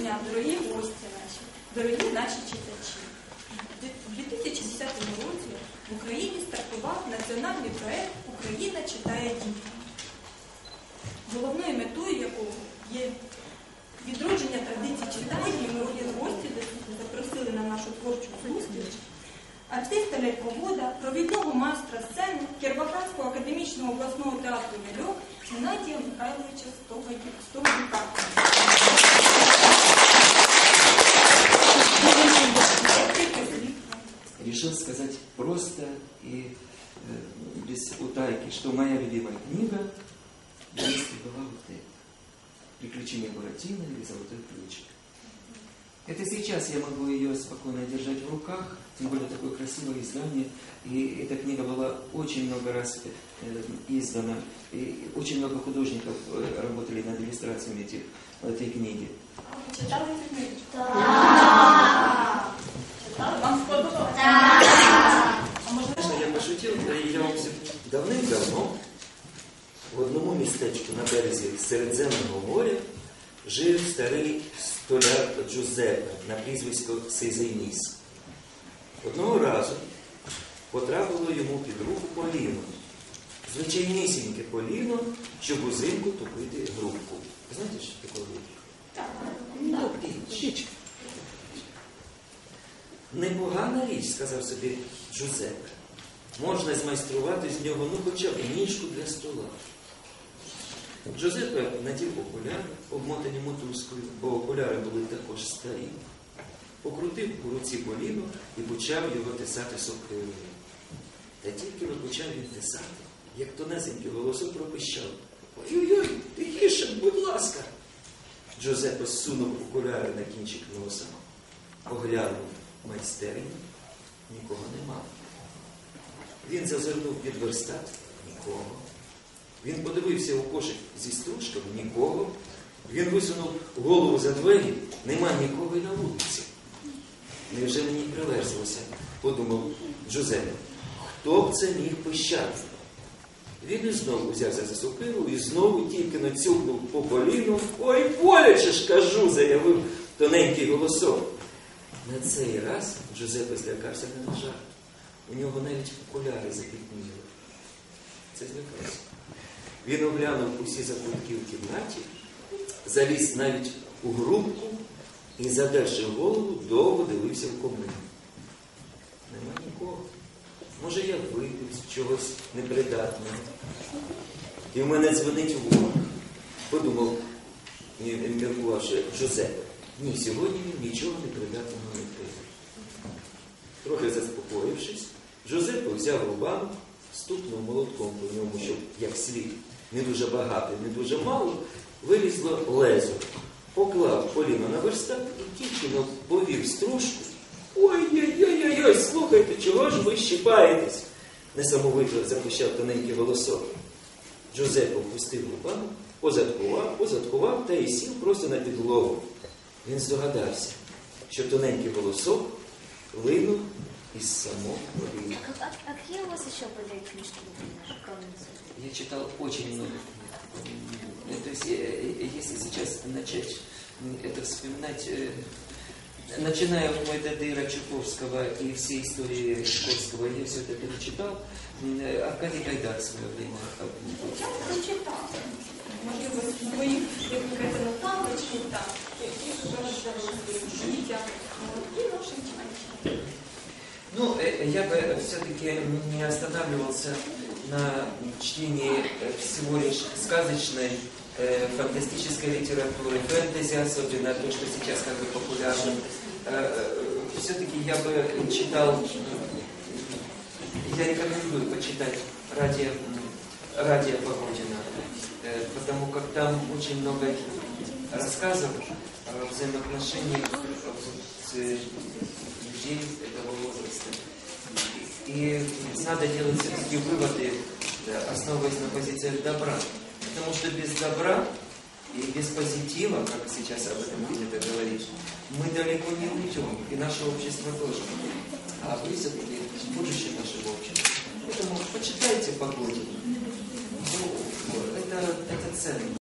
дня, дорогі гості наші, дорогі наші читачі. У 2010 році в Україні стартував національний проект Україна читає дітям, головною метою якого є відродження традицій читання, і ми гості запросили на нашу творчу зустріч артиста ляльковода, провідного майстра сцени Кіровоградського академічного обласного театру Ляльок Геннадія Михайловича Стогадюка. И э, без утайки, что моя любимая книга «Если была вот это» «Приключения Буратино» или «Золотой ключик». Это сейчас я могу ее спокойно держать в руках, тем более такое красивое издание. И эта книга была очень много раз э, издана. И очень много художников э, работали над иллюстрациями этих, этой книги. Читали цю книгу? Так. Читали? Вам сподобалося? А містечку на березі Середземного моря жив старий столяр Джузеппе на прізвисько Сейзейніс. Одного разу потрапило йому під руку поліно. Звичайнісіньке поліно, щоб узимку топити грубку. Знаєте, що таке грубка? Ну, річ. Непогана річ, сказав собі Джузеппе. Можна змайструвати з нього ну хоча б ніжку для стола. Джузеппе надів окуляри, обмотані мотузкою, бо окуляри були також старі. Покрутив у руці поліно і почав його тесати сокирою. Та тільки почав він тесати, як тонесенький голосок пропищав. Ой-ой-ой, тихіше, будь ласка. Джузеппе сунув окуляри на кінчик носа, оглянув майстерню, нікого нема. Він зазирнув під верстат нікого. Він подивився у кошик зі стружками нікого. Він висунув голову за двері, нема нікого й на вулиці. Невже мені приверзилося, подумав Джузеппе. Хто б це міг пищати? Він і знову взявся за сокиру і знову тільки нацюкнув по коліну. Ой, боляче ж кажу, заявив тоненький голосок. На цей раз Джузеппе злякався не на жарт. У нього навіть окуляри запітніли. Він оглянув усі закутки в кімнаті, заліз навіть у грубку і, задерши голову, довго дивився в комину. Нема нікого. Може, я випив з чогось непридатного. І в мене дзвонить ворог. Подумав, міркувавши, Джузеппе. Ні, сьогодні він нічого непридатного не пив. Трохи заспокоївшись, Джузеппе взяв рубанок, стукнув молотком по ньому, щоб як слід, не дуже багато, не дуже мало, вилізло лезо, поклав поліно на верстак і тільки повів стружку. Ой-ой-ой-ой, слухайте, чого ж ви щипаєтесь? Несамовито запищав тоненький голосок. Джузеппе впустив рубанок, позадкував, позадкував та й сів просто на підлогу. Він здогадався, що тоненький голосок линув із самого поліна. А, как- а какие у вас еще были книжки, например, кроме Зои? Я читал очень много книг. Э, То есть, э, э, если сейчас начать м, это вспоминать, э, начиная от Майдадыра Чуковского и всей истории Чуковского, я все это перечитал. М, э, Аркадий Гайдар в свое время. э, я не прочитала. Можливо, з своїх, як ви кажете, наставничків, там, які вже роздали дітям. я бы все-таки не останавливался на чтении э, всего лишь сказочной, э, фантастической литературы, фэнтези особенно, то, что сейчас как бы популярно. Все-таки я бы читал, я рекомендую почитать ради, ради Погодина, э, потому как там очень много рассказов о взаимоотношениях э, людей этого возраста. И надо делать все-таки выводы, да, основываясь на позициях добра. Потому что без добра и без позитива, как сейчас об этом принято говорить, мы далеко не уйдем, и наше общество тоже. А вы все-таки будущее нашего общества. Поэтому почитайте погоду. Ну, это, это ценно.